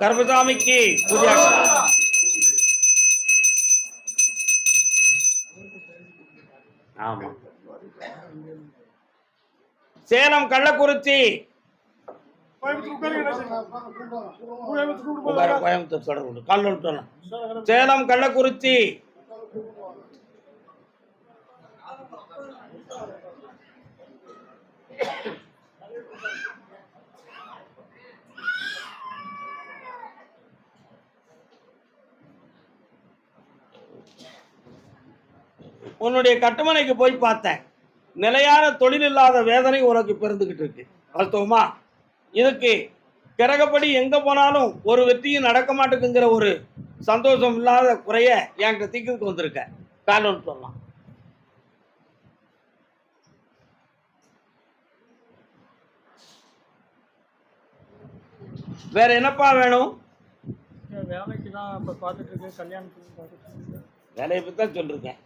கருப்பசாமிக்கு பூஜை ஆமா. சேலம் கள்ளக்குறிச்சி. உட்காரு, கோயம்புத்தூர் தொடர்பு கால் விட்டுலாம் சேலம் கள்ளக்குறிச்சி. உன்னுடைய கட்டுமனைக்கு போய் பார்த்தேன். நிலையான தொழில் இல்லாத வேதனை உனக்கு பிறந்துகிட்டு இருக்கு. வாஸ்தவமா? இதுக்கு கிரகப்படி எங்க போனாலும் ஒரு வெற்றியும் நடக்க மாட்டேங்குங்கிற ஒரு சந்தோஷம் இல்லாத குறைய என்கிட்ட தீக்கிறதுக்கு வந்திருக்க. காரணம் சொல்லலாம் வேற என்னப்பா வேணும்? வேலைக்கு தான் இப்போ பார்த்துட்டு இருக்கேன். கல்யாணத்துக்கு பார்த்துட்டு இருக்கேன். வேலையை பற்றி தான் சொல்லியிருக்கேன்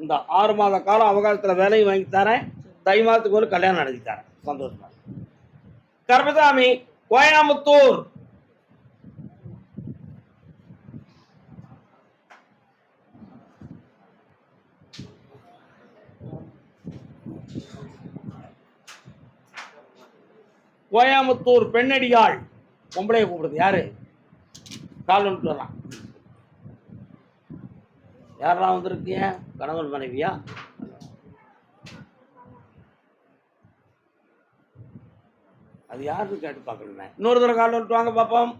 இந்த ஆறு மாத காலம் அவகாசத்தில் வேலையும் வாங்கி தரேன். தை மாதத்துக்கு ஒரு கல்யாணம் நடத்தி தரேன். சந்தோஷமா கருப்பசாமி கோயம்புத்தூர். கோயம்புத்தூர் பெண்ணடியாள். பொம்பளைய கூப்பிடுது யாரு? கால் வந்துட்டு வரலாம் யாரெல்லாம் வந்திருக்கீங்க? கணவன் மனைவியா? அது யாருன்னு கேட்டு பார்க்கணுமே. இன்னொரு தடவை கால் விட்டு வாங்க பார்ப்போம்.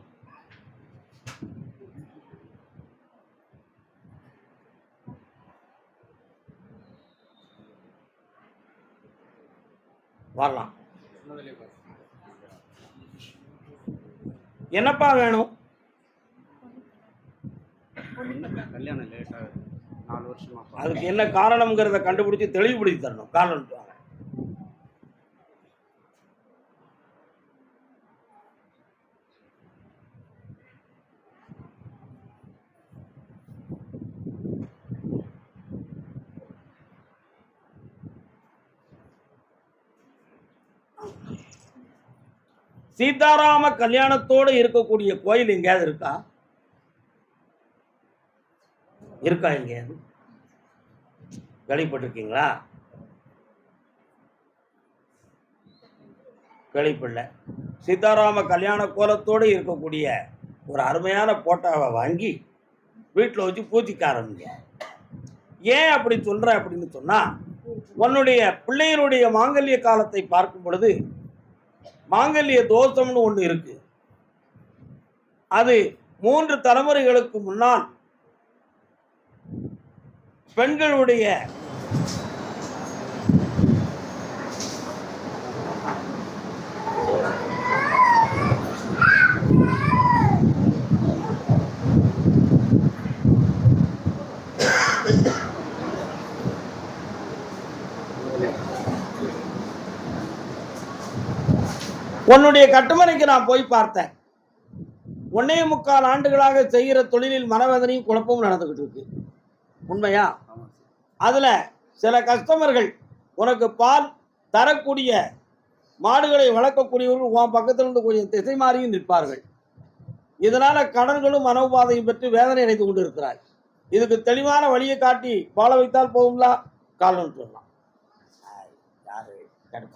வரலாம். என்னப்பா வேணும்? கல்யாணம் லேட் ஆகுது நாலு வருஷமா அதுக்கு என்ன காரணம்ங்கிறத கண்டுபிடிச்சி தெளிவுபடுத்தி தரணும். காரணம் சீதாராம கல்யாணத்தோட இருக்கக்கூடிய கோயில் எங்கேயாவது இருக்கா? இருக்கா எங்கேயாவது கேள்விப்பட்டிருக்கீங்களா கேள்விப்படல சீதாராம கல்யாண கோலத்தோடு இருக்கக்கூடிய ஒரு அருமையான போட்டாவை வாங்கி வீட்டில் வச்சு பூஜிக்க ஆரம்பிங்க. ஏன் அப்படி சொல்கிற அப்படின்னு சொன்னால் உன்னுடைய பிள்ளைகளுடைய மாங்கல்ய காலத்தை பார்க்கும் பொழுது மாங்கல்ய தோஷம்னு ஒன்று இருக்கு. அது மூன்று தலைமுறைகளுக்கு முன்னால் பெண்களுடைய உன்னுடைய கட்டுமனைக்கு நான் போய் பார்த்தேன். ஒன்னே முக்கால் ஆண்டுகளாக செய்கிற தொழிலில் மனவேதனையும் குழப்பமும் நடந்துகிட்டு இருக்கு. உண்மையா? அதில் சில கஸ்டமர்கள் உனக்கு பால் தரக்கூடிய மாடுகளை வளர்க்கக்கூடியவர்கள் உன் பக்கத்திலிருந்து கொஞ்சம் திசை மாறியும் நிற்பார்கள். இதனால் கடன்களும் மனோபாதையும் பெற்று வேதனை அடைந்து கொண்டிருக்கிறாய். இதுக்கு தெளிவான வழியை காட்டி வாழ வைத்தால் போகும்லா? காலம் சொல்லலாம். ஆய், யாரு? கேட்டு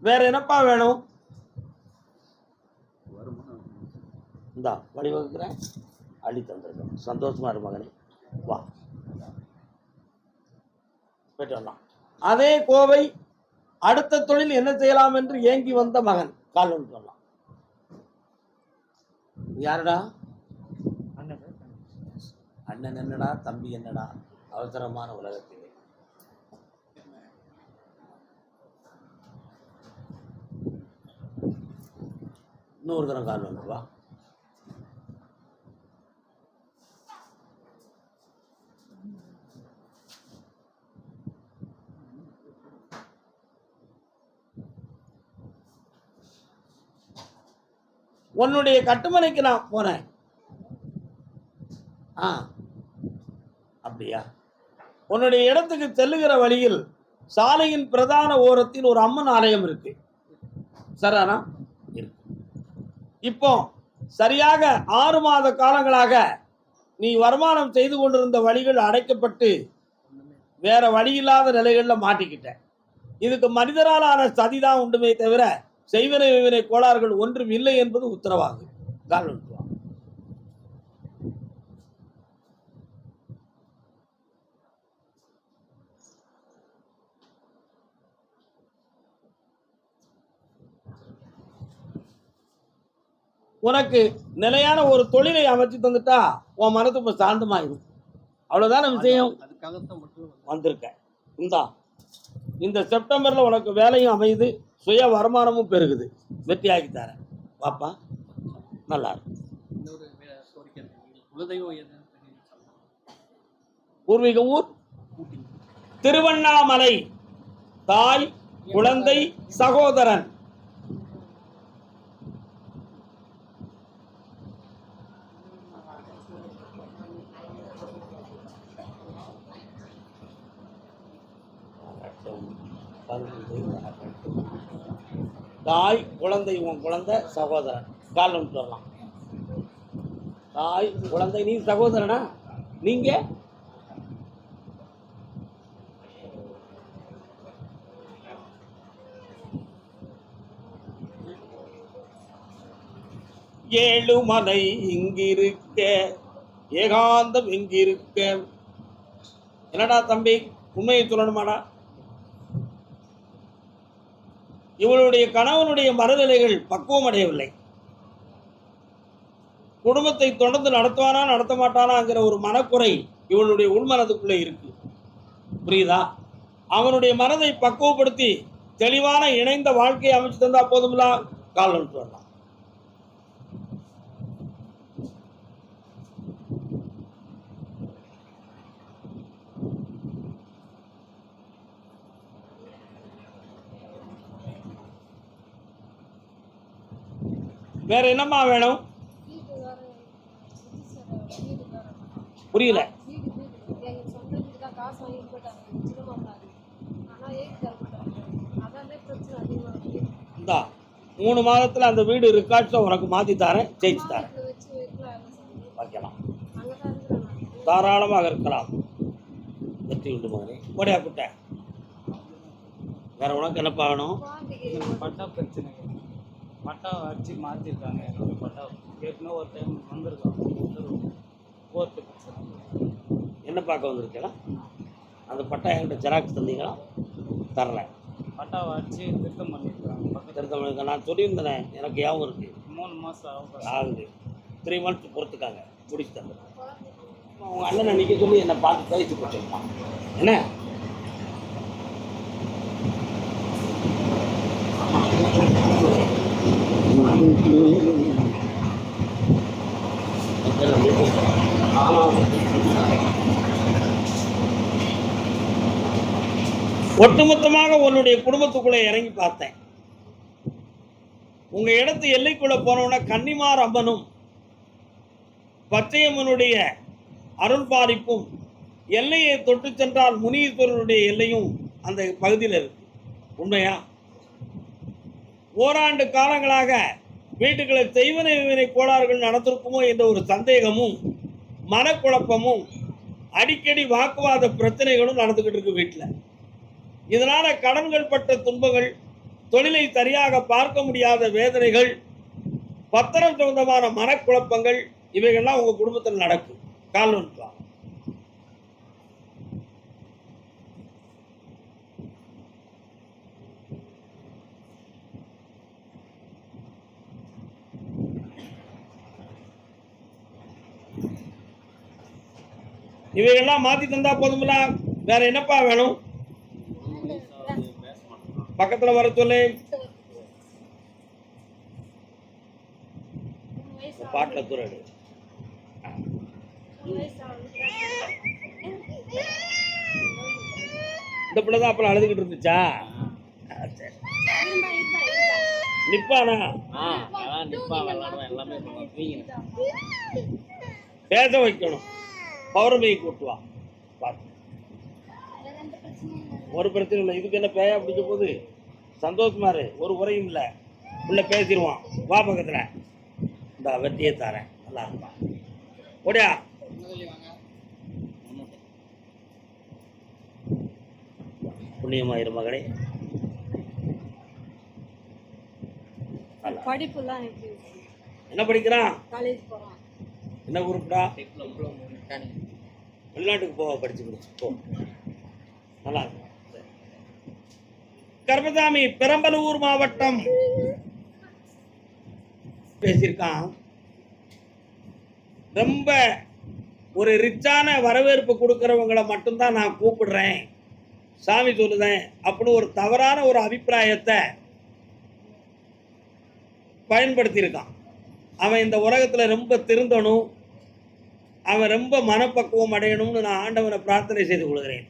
வேற என்னப்பா வேணும்? இந்தா வழிவகுக்கிறேன். அள்ளி தந்துருக்கேன். சந்தோஷமா இரு மகனே. வா. போயிட்டு வரலாம். அதே கோவை அடுத்த தொழில் என்ன செய்யலாம் என்று ஏங்கி வந்த மகன். கால் ஒன்று சொல்லலாம். யாருடா? அண்ணன் என்னடா? தம்பி என்னடா? அவசரமான உலகத்திலே. இன்னொரு தரம் கால் ஒன்று உன்னுடைய கட்டுமனைக்கு நான் போனேன். ஆ. அப்படியா? உன்னுடைய இடத்துக்கு செல்லுகிற வழியில் சாலையின் பிரதான ஓரத்தில் ஒரு அம்மன் ஆலயம் இருக்கு. சரானா இப்போ சரியாக ஆறு மாத காலங்களாக நீ வருமானம் செய்து கொண்டிருந்த வழிகள் அடைக்கப்பட்டு வேற வழி இல்லாத நிலைகளில் மாட்டிக்கிட்ட. இதுக்கு மனிதராலான சதிதான் உண்டுமே தவிர செய்வினை விவினை கோளாறுகள் ஒன்றும் இல்லை என்பது உத்தரவாகும். காரணம். உனக்கு நிலையான ஒரு தொழிலை அமைச்சு தந்துட்டா உன் மனது இப்ப சாந்தமாயிரும். அவ்வளவுதான விஷயம்? அதுக்காகத்தான் மட்டும் வந்திருக்க. இந்தா இந்த செப்டம்பர்ல உனக்கு வேலையும் அமையுது சுய வருமானமும் பெருகுது. வெற்றியாக்கி தரேன். பாப்பா நல்லா இருக்கு இன்னொரு வே- கோரிக்கை இருக்கு. குலதெய்வம் எதுன்னு சொல்லலாம். பூர்வீக ஊர்? திருவண்ணாமலை. தாய் குழந்தை சகோதரன். தாய் குழந்தை உன் குழந்தை சகோதரன். காலம் சொல்லலாம் தாய் குழந்தை நீ சகோதரனா? நீங்க? ஏழுமலை இங்கிருக்க ஏகாந்தம் இங்கிருக்க. என்னடா தம்பி உண்மையை சொல்லணுமாடா? இவளுடைய கணவனுடைய மனநிலைகள் பக்குவம் அடையவில்லை குடும்பத்தை தொடர்ந்து நடத்துவானா நடத்த மாட்டானாங்கிற ஒரு மனக்குறை இவளுடைய உள்மனதுக்குள்ளே இருக்கு. புரியுதா? அவனுடைய மனதை பக்குவப்படுத்தி தெளிவான இணைந்த வாழ்க்கையை அமைச்சு தந்தா போதும்லாம் கால் நடத்து வேற என்னம்மா வேணும் வீடு வேற புதுசா வீடு வேற புரியல வீடு வீடு எங்க சொந்த வீடு தான் காசு வாங்கிட்டு போயிட்டாங்க சின்ன மாட்டாங்க ஆனால் ஏறி தர மாட்டாங்க வேற என்னம்மா வேணும்? புரியல. இந்தா மூணு மாதத்துல அந்த வீடு ரெக்கார்ட்ஸை உனக்கு மாத்தி தரேன் ஜெயிச்சு தரேன். வைக்கலாம் தாராளமாக இருக்கலாம். வெற்றி உண்டு மகனே. ஓடியா குட்டை. வேற உனக்கு என்னப்பா வேணும்? பட்டா பிரச்சனை. பட்டா அடிச்சு மாற்றிருக்காங்க என்னோட பட்டா. ஏற்கனவே ஒரு டைம் வந்திருக்காங்க கோர்ட்டு பிரச்சனை என்ன பார்க்க வந்திருக்கலாம் அந்த பட்டா என்கிட்ட ஜெராக்ஸ் தந்தீங்களா? தரல. பட்டாவை அடிச்சு திருத்தம் பண்ணியிருக்காங்க திருத்தம் நான் சொல்லியிருந்தேனே. எனக்கு ஞாபகம் இருக்கு. மூணு மாதம் ஆகும். ஆகுது. த்ரீ மந்த்ஸ் பொறுத்துக்காங்க. முடிச்சு தந்துடுறேன் உங்க அண்ணனை நிற்க சொல்லி என்னை பார்த்து பேசி போச்சுருப்பான் என்ன? ஒட்டுமொத்தமாக உன்னுடைய குடும்பத்துக்குள்ளே இறங்கி பார்த்தேன். உங்க இடத்து எல்லைக்குள்ள போனவன கன்னிமார் அம்மனும் பச்சையம்மனுடைய அருள் பாதிப்பும் எல்லையை தொட்டு சென்றால் முனீஸ்வரனுடைய எல்லையும் அந்த பகுதியில் இருக்கு. உண்மையா? ஓராண்டு காலங்களாக வீட்டுகளை செய்வனை வினை கோளாறுகள் நடந்திருக்குமோ என்ற ஒரு சந்தேகமும் மனக்குழப்பமும் அடிக்கடி வாக்குவாத பிரச்சனைகளும் நடந்துக்கிட்டு இருக்கு வீட்டில். இதனால் கடன்கள் பட்ட துன்பங்கள் தொழிலை சரியாக பார்க்க முடியாத வேதனைகள் பத்திரம் சம்பந்தமான மனக்குழப்பங்கள் இவைகள்லாம் உங்கள் குடும்பத்தில் நடக்கும் கால் இவைகள்லாம் மாத்தி தந்தா போதுமில்ல வேற என்னப்பா வேணும்? பக்கத்துல வர சொல்லு. பாட்டில் துறடு இந்த பிள்ளை தான் அப்புறம் அழுதுகிட்டு இருந்துச்சா? நிப்பானா? பேச வைக்கணும். பௌர்ணமியை கூட்டுவா பார்த்து ஒரு பிரச்சனையும் இல்லை. இதுக்கு என்ன பேயா பிடிக்க போகுது? சந்தோஷமா இரு ஒரு குறையும் இல்லை. உள்ள பேசிடுவான் வா பக்கத்தில். இந்த வெட்டியே தரேன். நல்லா இருப்பான் ஓடியா புண்ணியமாயிரு மகனே. நல்லா. படிப்புலாம் என்ன படிக்கிறான்? காலேஜ் போகிறான் என்ன குரூப்டா வெளிநாட்டுக்கு போக படிச்சு முடிச்சு போ. நல்லா கர்மசாமி பெரம்பலூர் மாவட்டம். பேசியிருக்கான். ரொம்ப ஒரு ரிச்சான வரவேற்பு கொடுக்குறவங்களை மட்டும்தான் நான் கூப்பிடுறேன். சாமி சொல்லுதேன். அப்படின்னு ஒரு தவறான ஒரு அபிப்பிராயத்தை பயன்படுத்தியிருக்கான். அவன் இந்த உலகத்தில் ரொம்ப திருந்தணும். அவன் ரொம்ப மனப்பக்குவம் அடையணும்னு நான் ஆண்டவனை பிரார்த்தனை செய்து கொள்கிறேன்.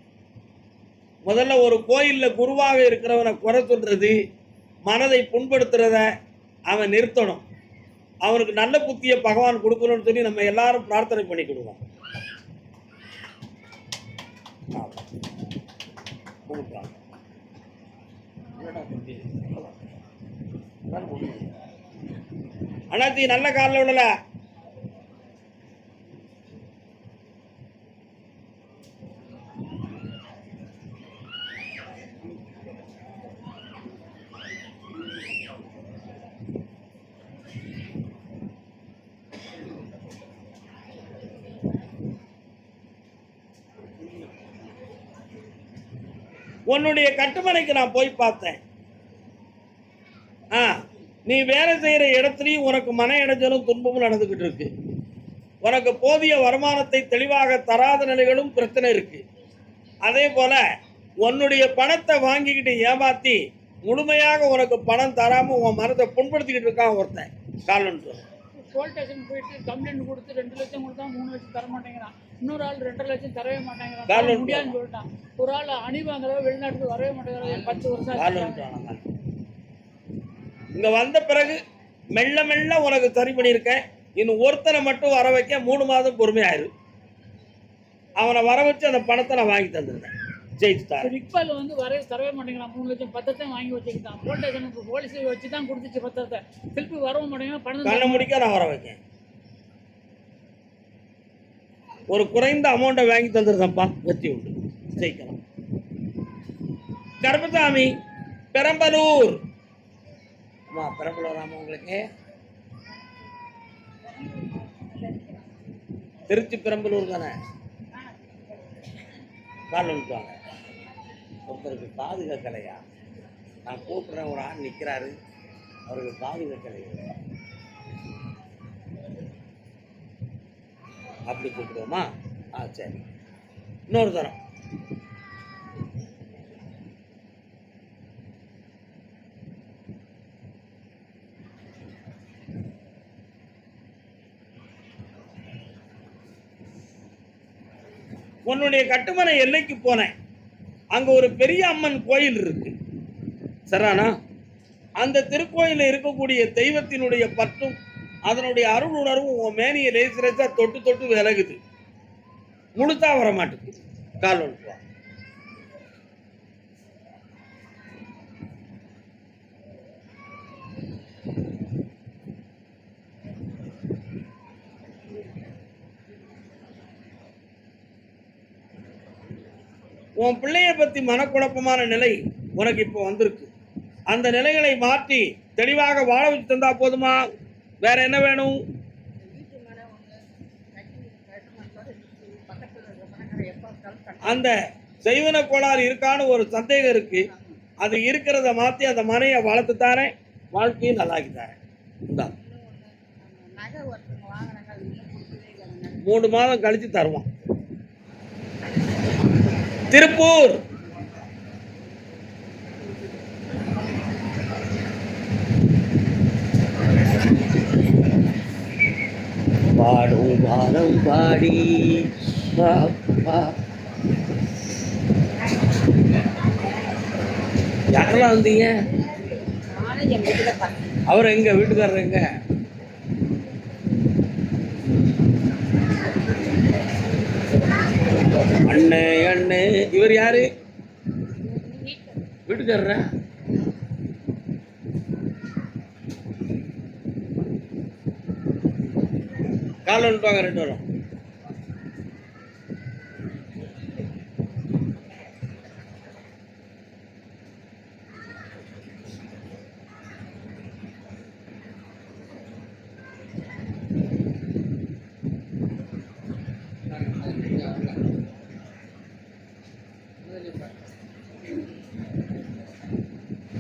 முதல்ல ஒரு கோயிலில் குருவாக இருக்கிறவனை குறை சொல்கிறது மனதை புண்படுத்துறத அவன் நிறுத்தணும். அவனுக்கு நல்ல புத்தியை பகவான் கொடுக்கணும்னு சொல்லி நம்ம எல்லாரும் பிரார்த்தனை பண்ணி கொடுவோம் ஆமா. அண்ணாச்சி நல்ல காலில் விடலை. உன்னுடைய கட்டுமனைக்கு நான் போய் பார்த்தேன். ஆ நீ வேலை செய்கிற இடத்துலையும் உனக்கு மன இடைஞ்சலும் துன்பமும் நடந்துக்கிட்டு இருக்கு. உனக்கு போதிய வருமானத்தை தெளிவாக தராத நிலைகளும் பிரச்சனை இருக்கு. அதே போல உன்னுடைய பணத்தை வாங்கிக்கிட்டு ஏமாத்தி முழுமையாக உனக்கு பணம் தராம உன் மனத்தை புண்படுத்திக்கிட்டு இருக்கான் ஒருத்தன். காலன் போலீஸ் ஸ்டேஷன் போயிட்டு கம்ப்ளைண்ட் கொடுத்து ரெண்டு லட்சம் கொடுத்தா மூணு லட்சம் தர மாட்டேங்கிறான். இன்னொரு ஆள் ரெண்டரை லட்சம் தரவே மாட்டேங்கிறான். முடியாதுன்னு சொல்லிட்டான். ஒரு ஆள் அணி வாங்குறவ வெளிநாட்டுக்கு வரவே மாட்டேங்கிறான். பத்து வருஷம். இங்க வந்த பிறகு மெல்ல மெல்ல உனக்கு சரி பண்ணியிருக்கேன். இன்னும் ஒருத்தனை மட்டும் வர வைக்க மூணு மாதம் பொறுமையாயிரு. அவனை வர வச்சு அந்த பணத்தை நான் வாங்கி தந்துருந்தேன் ஜெயிச்சு தரேன் இக்பால் வந்து வர தரவே மாட்டேங்கிறான். மூணு லட்சம் பத்தத்தை வாங்கி வச்சுக்கிட்டான். போலீஸ் போலீஸ் வச்சு தான் கொடுத்துச்சு பத்திரத்தை. திருப்பி வரவும் மாட்டேங்கிறான் பணம் கண்ணை முடிக்க நான் வர வைக்கேன். ஒரு குறைந்த அமௌண்ட்டை வாங்கி தந்துருந்தப்பா வெற்றி உண்டு ஜெயிக்கலாம். கர்பசாமி பெரம்பலூர். அம்மா பெரம்பலூர் ஆமா உங்களுக்கு. திருச்சி பெரம்பலூர் தானே? கால் வந்துட்டாங்க ஒருத்தருக்கு காது கேட்கலையா நான் கூப்பிடுறேன் ஒரு ஆள் நிற்கிறாரு அவருக்கு காது கேட்கலையா அப்படி கூப்பிடுவோமா? ஆ சரி. இன்னொரு தரம். உன்னுடைய கட்டுமனை எல்லைக்கு போனேன். அங்க ஒரு பெரிய அம்மன் கோயில் இருக்கு. சரானா? அந்த திருக்கோயிலில் இருக்கக்கூடிய தெய்வத்தினுடைய பற்றும் அதனுடைய அருள் உணர்வும் உன் மேனியை லேசு தொட்டு தொட்டு விலகுது. முழுத்தா வர மாட்டேங்குது கால் ஒன்று உன் பிள்ளைய பத்தி மனக்குழப்பமான நிலை உனக்கு இப்போ வந்திருக்கு. அந்த நிலைகளை மாற்றி தெளிவாக வாழ வச்சு தந்தா போதுமா? வேற என்ன வேணும்? அந்த செய்வன கோளாறு இருக்கான்னு ஒரு சந்தேகம் இருக்கு. அது இருக்கிறத மாத்தி அந்த மனையை வளர்த்து தாரேன். வாழ்க்கையை நல்லாக்கி தாரேன். மூணு மாதம் கழிச்சு தருவான். திருப்பூர். பாடும் பாடம் பாடி. யாரெல்லாம் வந்தீங்க? அவர் எங்க? வீட்டுக்காரர் எங்க? அண்ணே அண்ணே. இவர் யாரு? வீட்டுக்காரரா? கால் வந்துட்டாங்க ரெண்டு வரும்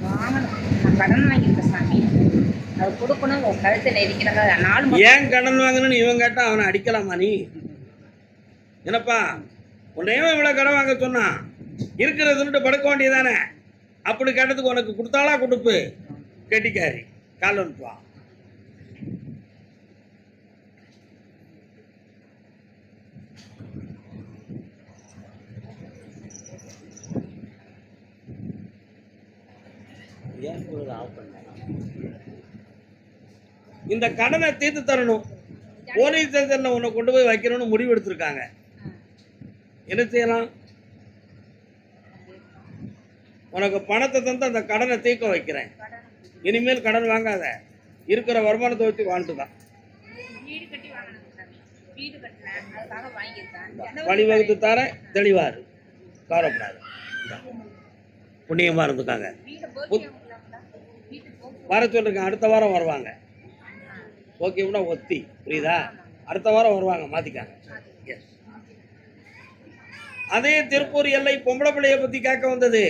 வாங்கணும் நான் கடன் வாங்கியிருக்கேன் சாமி அது கொடுக்கணும் உன் கழுத்தை நெரிக்கிறதா? நாலு ஏன் கடன் வாங்கணும்னு இவன் கேட்டா அவனை அடிக்கலாமா நீ? என்னப்பா உன்னையும் இவ்வளோ கடன் வாங்க சொன்னான் இருக்கிறதுன்ட்டு படுக்க வேண்டியதானே அப்படி கேட்டதுக்கு உனக்கு கொடுத்தாளா கொடுப்பு? கெட்டிக்காரி கால் வந்துட்டு ஏன் ஆஃப் பண்ண? இந்த கடனை தீர்த்து தரணும். போலீஸ் ஸ்டேஷன்ல உன்னை கொண்டு போய் வைக்கணும்னு முடிவு எடுத்திருக்காங்க. என்ன செய்யலாம்? உனக்கு பணத்தை தந்து அந்த கடனை தீர்க்க வைக்கிறேன். இனிமேல் கடன் வாங்காத. இருக்கிற வருமானத்தை வச்சு வாழ்ந்து தான் வீடு கட்டி வாங்கணும் சாமி. வீடு கட்டினேன் அதுக்காக வாங்கியிருக்கேன். வழிவகுத்து தரேன் தெளிவாரு. கவலைப்படாது. இந்தா. புண்ணியமா இருந்துக்காங்க. வர சொல்லிருக்கேன் அடுத்த வாரம் வருவாங்க. ஓகே ஒத்தி. புரியுதா? அடுத்த வாரம் வருவாங்க மாத்திக்காங்க. அதே திருப்பூர் எல்லை பொம்பளை பிள்ளைய பத்தி கேட்க வந்தது.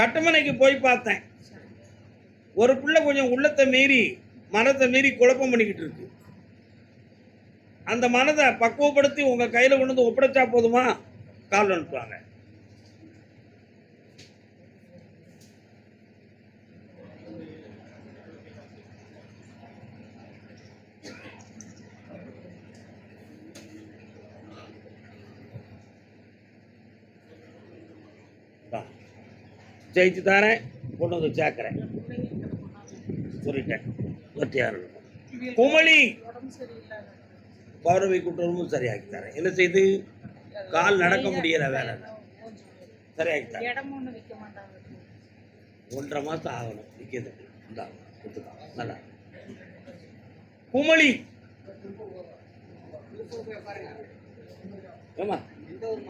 கட்டுமனைக்கு போய் பார்த்தேன். ஒரு பிள்ளை கொஞ்சம் உள்ளத்தை மீறி மனத்தை மீறி குழப்பம் பண்ணிக்கிட்டு இருக்கு. அந்த மனதை பக்குவப்படுத்தி உங்கள் கையில் கொண்டு வந்து ஒப்படைச்சா போதுமா? கால் அனுப்புவாங்க ஜெயிச்சு தரேன் கொண்டு வந்து சேர்க்குறேன். சொல்லிட்டேன். வெற்றியார் குமளி. பௌரவி குற்றமும் சரியாக்கி தரேன். என்ன செய்து? கால் நடக்க முடியல வேலை. சரியாக்கி தரேன். ஒன்றரை மாதம் ஆகணும். விற்கிறதுக்கு இந்தா நல்லா. குமளி. ஏமா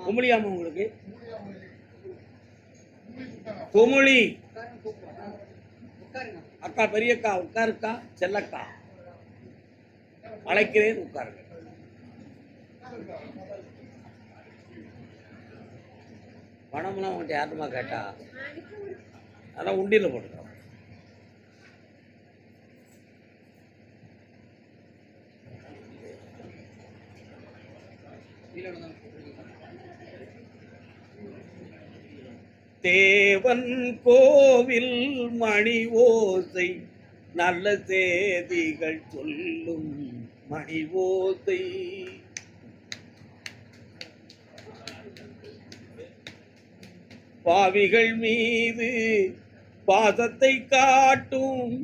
குமளியாமா உங்களுக்கு? குமளி அக்கா பெரியக்கா உட்காருக்கா? செல்லக்கா. அழைக்கிறேன் உட்காருங்க. பணம்லாம் உன்கிட்ட யாருமா கேட்டா? அதான் உண்டியில் போட்டுக்கோ தேவன் கோவில் மணி ஓசை நல்ல செய்திகள் சொல்லும் மணி ஓசை. பாவிகள் மீது பாதத்தை காட்டும்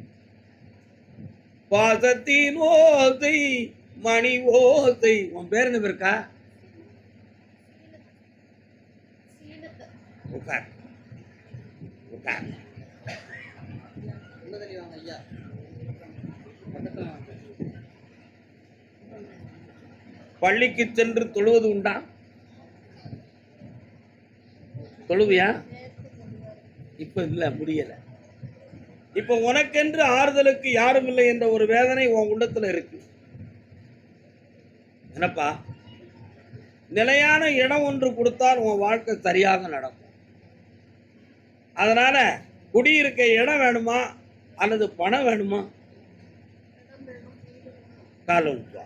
பாதத்தின் ஓசை மணி ஓசை. உன் பேர் என்ன பேருக்கா உட்கார். பள்ளிக்கு சென்று தொழுவது உண்டா? தொழுவியா? இப்ப இல்ல முடியல. இப்ப உனக்கென்று ஆறுதலுக்கு யாரும் இல்லை என்ற ஒரு வேதனை உன் உள்ளத்துல இருக்கு. என்னப்பா? நிலையான இடம் ஒன்று கொடுத்தால் உன் வாழ்க்கை சரியாக நடக்கும். அதனால் குடியிருக்க இடம் வேணுமா அல்லது பணம் வேணுமா? கால விட்டுவா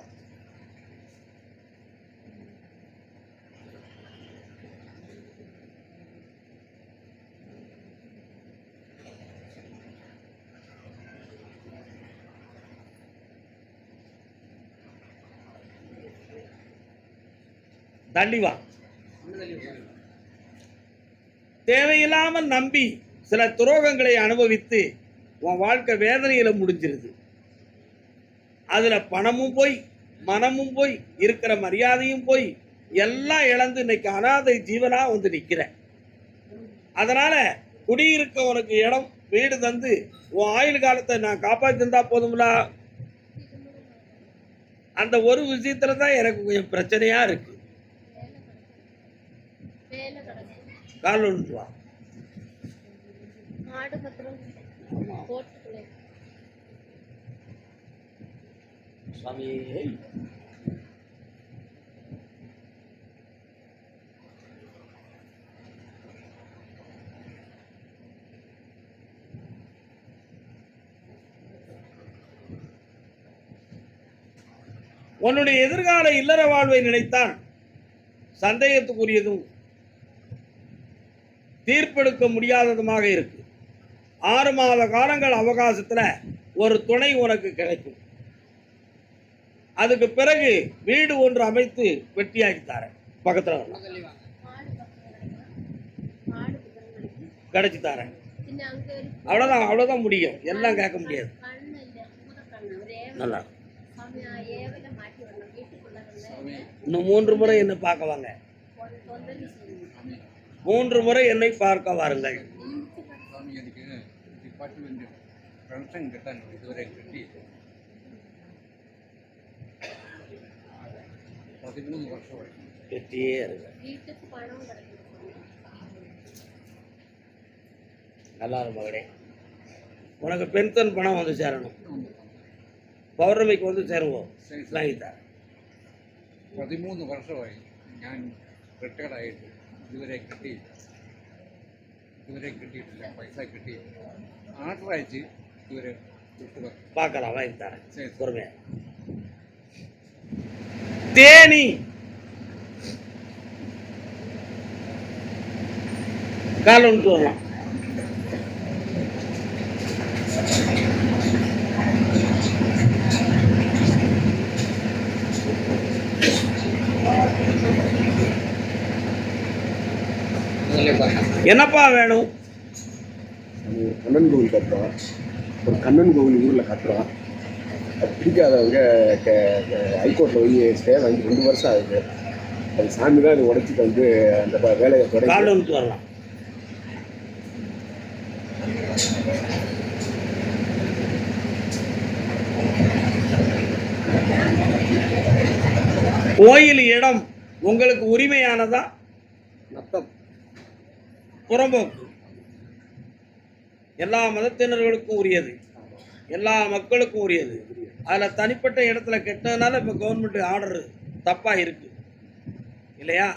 தள்ளி தேவையில்லாமல் நம்பி சில துரோகங்களை அனுபவித்து உன் வாழ்க்கை வேதனையில் முடிஞ்சிருது. அதில் பணமும் போய் மனமும் போய் இருக்கிற மரியாதையும் போய் எல்லாம் இழந்து இன்னைக்கு அனாதை ஜீவனாக வந்து நிற்கிற அதனால் குடியிருக்க உனக்கு இடம் வீடு தந்து உன் ஆயுள் காலத்தை நான் காப்பாற்றிருந்தா போதும்லா? அந்த ஒரு விஷயத்தில் தான் எனக்கு கொஞ்சம் பிரச்சனையாக இருக்குது வேலை கிடக்கு கால் ஒன்று வா மாடு பத்திரம் போட்டுக்கல சுவாமி உன்னுடைய எதிர்கால இல்லற வாழ்வை நினைத்தான் சந்தேகத்துக்குரியதும் தீர்ப்பெடுக்க முடியாததுமாக இருக்கு. ஆறு மாத காலங்கள் அவகாசத்துல ஒரு துணை உனக்கு கிடைக்கும். அதுக்கு பிறகு வீடு ஒன்று அமைத்து வெட்டியாக்கி தரேன். பக்கத்துல கிடைச்சி தரேன். அவ்வளோதான் அவ்வளோதான் முடியும். எல்லாம் கேட்க முடியாது. நல்லா. இன்னும் மூன்று முறை என்ன பார்க்க வாங்க. மூன்று முறை என்னை பார்க்க வாருங்கள். கெட்டியே இருக்கு. நல்லா இருக்கும் மகனே. உனக்கு பென்ஷன் பணம் வந்து சேரணும். பௌர்ணமிக்கு வந்து சேருவோம். வாங்கித்தா பதிமூணு வருஷம் ஞான் ரிட்டையர்ட் ஆகிட்டு റിട്ടയർഡായിട്ട് ഇതുവരെ കിട്ടി ഇതുവരെ കിട്ടിയിട്ടില്ല പൈസ കിട്ടിയിട്ടില്ല ആർഡർ അയച്ച് ഇതുവരെ കിട്ടുക பார்க்கலாம் வாங்கி தரேன் சரி. பொறுமையா தேனி கால் ஒன்று வரலாம் என்னப்பா வேணும்? ஒரு கண்ணன் கோவில் கட்டுறோம். ஒரு கண்ணன் கோவில் ஊரில் கட்டுறோம். அது பிடிக்காதவங்க ஹைகோர்ட்டில் போய் ஸ்டே வாங்கி ரெண்டு வருஷம் ஆகுது. அது சாமி தான் அது உடச்சிட்டு வந்து அந்த வேலையை தொடங்கி. வரலாம். கோயில் இடம் உங்களுக்கு உரிமையானதா? நத்தம். புறம்போக்கு எல்லா மதத்தினர்களுக்கும் உரியது. எல்லா மக்களுக்கும் உரியது. அதில் தனிப்பட்ட இடத்துல கெட்டதுனால இப்போ கவர்மெண்ட் ஆர்டர் தப்பாக இருக்குது இல்லையா?